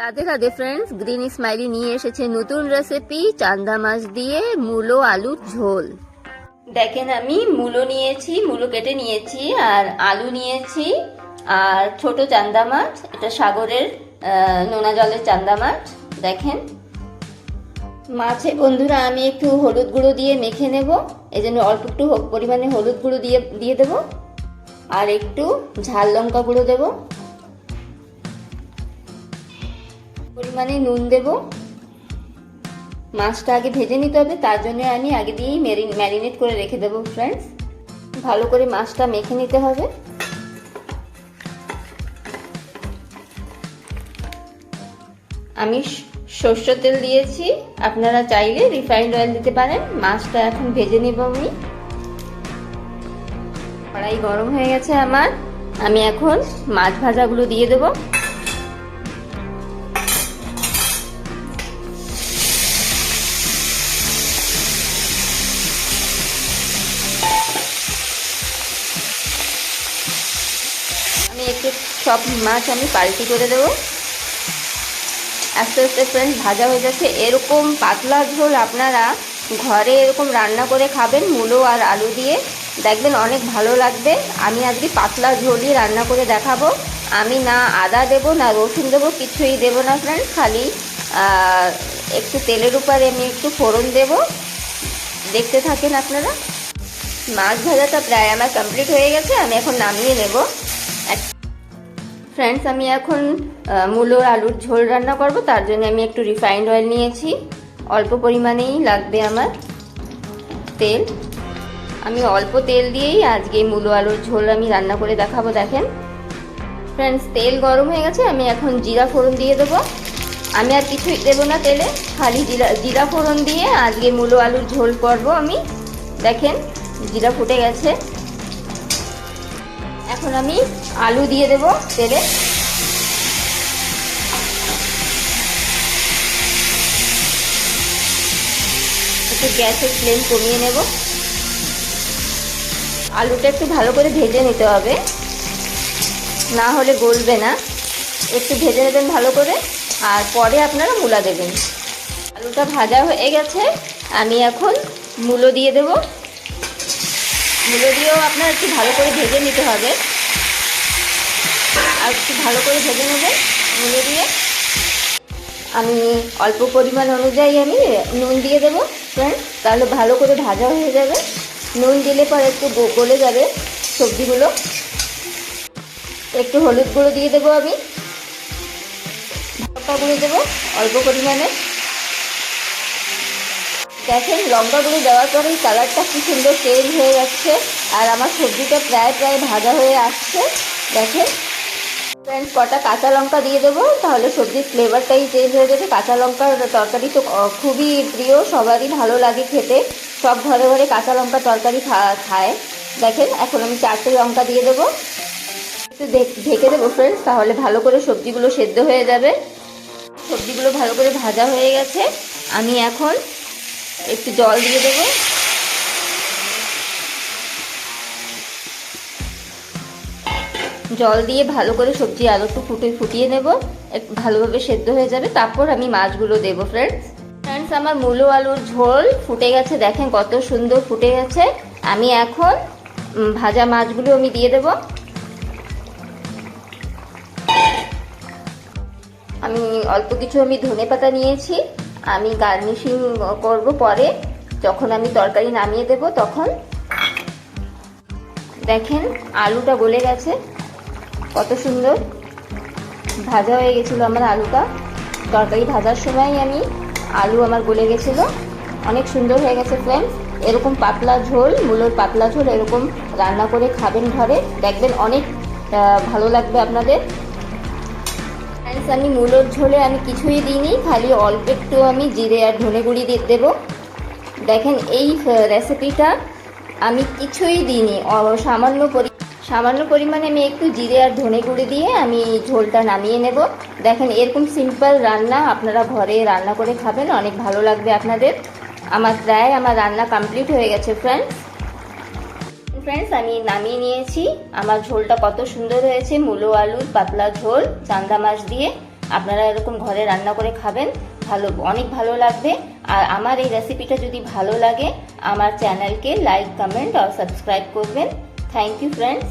Radhe Radhe friends green smiley নিয়ে এসেছে নতুন রেসিপি চান্দা মাছ দিয়ে মূলো আলুর ঝোল। দেখেন আমি মূলো নিয়েছি, মূলো কেটে নিয়েছি, আর আলু নিয়েছি, আর ছোট চান্দা মাছ, এটা সাগরের নোনা জলের চান্দা মাছ, দেখেন। মাছে, বন্ধুরা, আমি একটু হলুদ গুঁড়ো দিয়ে মেখে নেব, এই জন্য অল্প একটু পরিমাণে হলুদ গুঁড়ো দিয়ে দিয়ে দেবো, আর একটু ঝাল লঙ্কা গুঁড়ো দেবো। পরিমাণে নুন দেব। মাছটা আগে ভেজে নিতে হবে, তার জন্য আমি আগে দিয়েই ম্যারিনেট করে রেখে দেবো ফ্রেন্ডস ভালো করে মাছটা মেখে নিতে হবে। আমি সর্ষের তেল দিয়েছি। আপনারা চাইলে রিফাইন্ড অয়েল দিতে পারেন। মাছটা এখন ভেজে নেব আমি। কড়াই গরম হয়ে গেছে আমার। আমি এখন মাছ ভাজাগুলো দিয়ে দেবো। সব মাছ আমি পাল্টি করে দেবো। আস্তে আস্তে ফ্রেন্ড ভাজা হয়ে যাচ্ছে এরকম পাতলা ঝোল আপনারা ঘরে এরকম রান্না করে খাবেন, মূলো আর আলু দিয়ে। দেখবেন অনেক ভালো লাগবে। আমি আজকে পাতলা ঝোলই রান্না করে দেখাবো। আমি না আদা দেবো, না রসুন দেবো, কিছুই দেবো না ফ্রেন্ড খালি একটু তেলের উপরে আমি একটু ফোড়ন দেবো। দেখতে থাকেন আপনারা। মাছ ভাজাটা প্রায় আমার কমপ্লিট হয়ে গেছে, আমি এখন নামিয়ে নেব। ফ্রেন্ডস আমি এখন আহ, মূলো আলুর ঝোল রান্না করব। তার জন্য আমি একটু রিফাইন্ড অয়েল নিয়েছি। অল্প পরিমাণেই লাগবে আমার তেল। আমি অল্প তেল দিয়েই আজকে মূলো আলুর ঝোল আমি রান্না করে দেখাবো দেখেন। ফ্রেন্ডস তেল গরম হয়ে গেছে আমি এখন জিরা ফোড়ন দিয়ে দেবো। আমি আর কিছুই দেবো না তেলে খালি জিরা জিরা ফোড়ন দিয়ে আজকে মূলো আলুর ঝোল করব আমি। দেখেন জিরা ফুটে গেছে। এখন আমি আলু দিয়ে দেব তেলে। একটু গ্যাসের ফ্লেম কমিয়ে নেব। আলুটা একটু ভালো করে ভেজে নিতে হবে। না হলে গলবে না। একটু ভেজে নেবেন ভালো করে। আর পরে আপনারা মূলা দেবেন। আলুটা ভাজা হয়ে গেছে। আমি এখন মূলো দিয়ে দেব। মূলো দিয়েও আপনার একটু ভালো করে ভেজে নিতে হবে। আর একটু ভালো করে ভেজে নেবেন মূলো দিয়ে। আমি অল্প পরিমাণ অনুযায়ী আমি নুন দিয়ে দেবো ফ্রেন্ড তাহলে ভালো করে ভাজা হয়ে যাবে। নুন দিলে পরে একটু গলে যাবে সবজিগুলো। একটু হলুদ গুঁড়ো দিয়ে দেবো আমি। লঙ্কা গুঁড়ো দেবো অল্প পরিমাণে। দেখেন লঙ্কা গুঁড়ো দেওয়ার পরেই কালারটা কি সুন্দর চেঞ্জ হয়ে যাচ্ছে। আর আমার সবজিটা প্রায় প্রায় ভাজা হয়ে আসছে। দেখেন ফ্রেন্ডস কটা কাঁচা লঙ্কা দিয়ে দেবো, তাহলে সবজির ফ্লেভারটাই চেঞ্জ হয়ে যাবে। কাঁচা লঙ্কার তরকারি তো খুবই প্রিয়, সবারই ভালো লাগে খেতে। সব ঘরে ঘরে কাঁচা লঙ্কা তরকারি খায়। দেখেন, এখন আমি চারটে লঙ্কা দিয়ে দেবো। একটু ঢেকে দেবো ফ্রেন্ডস তাহলে ভালো করে সবজিগুলো সেদ্ধ হয়ে যাবে। সবজিগুলো ভালো করে ভাজা হয়ে গেছে। আমি এখন একটু জল দিয়ে দেবো। জল দিয়ে ভালো করে সবজি আলু একটু ফুটে ফুটিয়ে নেব। ভালোভাবে সেদ্ধ হয়ে যাবে। তারপর আমি মাছগুলো দেবো ফ্রেন্ডস ফ্রেন্ডস আমার মূলো আলুর ঝোল ফুটে গেছে। দেখেন কত সুন্দর ফুটে গেছে। আমি এখন ভাজা মাছগুলো আমি দিয়ে দেব। আমি অল্প কিছু আমি ধনে পাতা নিয়েছি। আমি গার্নিশিং করব পরে। যখন আমি তরকারি নামিয়ে দেব তখন। দেখেন, আলুটা গলে গেছে। কত সুন্দর। ভাজা হয়ে গেছিল আমার আলুটা। তরকারি ভাজার সময় আমি আলু আমার গলে গেছিল। অনেক সুন্দর হয়ে গেছে ফ্রেন্ডস এরকম পাতলা ঝোল, মূলোর পাতলা ঝোল এরকম রান্না করে খাবেন ঘরে। দেখবেন অনেক ভালো লাগবে আপনাদের। ফ্রেন্ডস আমি মূলোর ঝোলে আমি কিছুই দিইনি, খালি অল্প একটু আমি জিরে আর ধনে গুঁড়ি দিয়ে দেবো। দেখেন এই রেসিপিটা আমি কিছুই দিইনি সামান্য পরি, সামান্য পরিমাণে আমি একটু জিরে আর ধনে গুঁড়ি দিয়ে আমি ঝোলটা নামিয়ে নেব। দেখেন এরকম সিম্পল রান্না আপনারা ঘরে রান্না করে খাবেন, অনেক ভালো লাগবে আপনাদের। আমার প্রায় আমার রান্না কমপ্লিট হয়ে গেছে ফ্রেন্ডস ফ্রেন্ডস আমি নামিয়ে নিয়েছি। আমার ঝোলটা কত সুন্দর হয়েছে। মূলো আলুর পাতলা ঝোল, চান্দা মাছ দিয়ে। আপনারা এরকম ঘরে রান্না করে খাবেন। ভালো, অনেক ভালো লাগবে। আর আমার এই রেসিপিটা যদি ভালো লাগে, আমার চ্যানেলকে লাইক কমেন্ট আর সাবস্ক্রাইব করবেন। Thank you friends